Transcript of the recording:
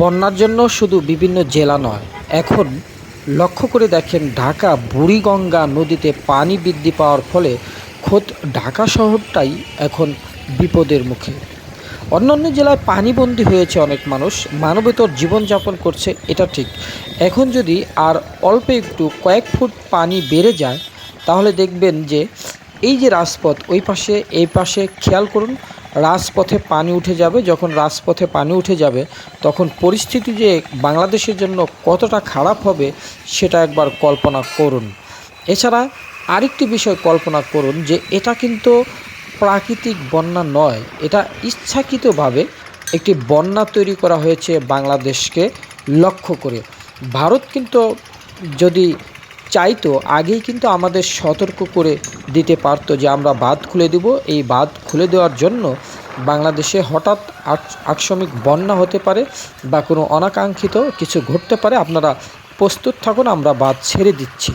বন্যার জন্য শুধু বিভিন্ন জেলা নয়, এখন লক্ষ্য করে দেখেন ঢাকা, বুড়িগঙ্গা নদীতে পানি বৃদ্ধি পাওয়ার ফলে খোদ ঢাকা শহরটাই এখন বিপদের মুখে। অন্যান্য জেলায় পানিবন্দী হয়েছে অনেক মানুষ, মানবেতর জীবনযাপন করছে, এটা ঠিক। এখন যদি আর অল্প একটু কয়েক ফুট পানি বেড়ে যায়, তাহলে দেখবেন যে এই যে রাজপথ, ওই পাশে, এই পাশে খেয়াল করুন রাজপথে পানি উঠে যাবে, যখন রাজপথে পানি উঠে যাবে, তখন পরিস্থিতি যে বাংলাদেশের জন্য কতটা খারাপ হবে, সেটা একবার কল্পনা করুন। এছাড়া আরেকটি বিষয় কল্পনা করুন যে এটা কিন্তু প্রাকৃতিক বন্যা নয়, এটা ইচ্ছাকৃতভাবে একটি বন্যা তৈরি করা হয়েছে বাংলাদেশকে লক্ষ্য করে। ভারত কিন্তু যদি চাইতো, আগেই কিন্তু আমাদের সতর্ক করে দিতে পারতো যে আমরা বাঁধ খুলে দেব। এই বাঁধ খুলে দেওয়ার জন্য বাংলাদেশে হঠাৎ আক- আকস্মিক বন্যা হতে পারে বা কোনো অনাকাঙ্ক্ষিত কিছু ঘটতে পারে। আপনারা প্রস্তুত থাকুন, আমরা বাঁধ ছেড়ে দিচ্ছি।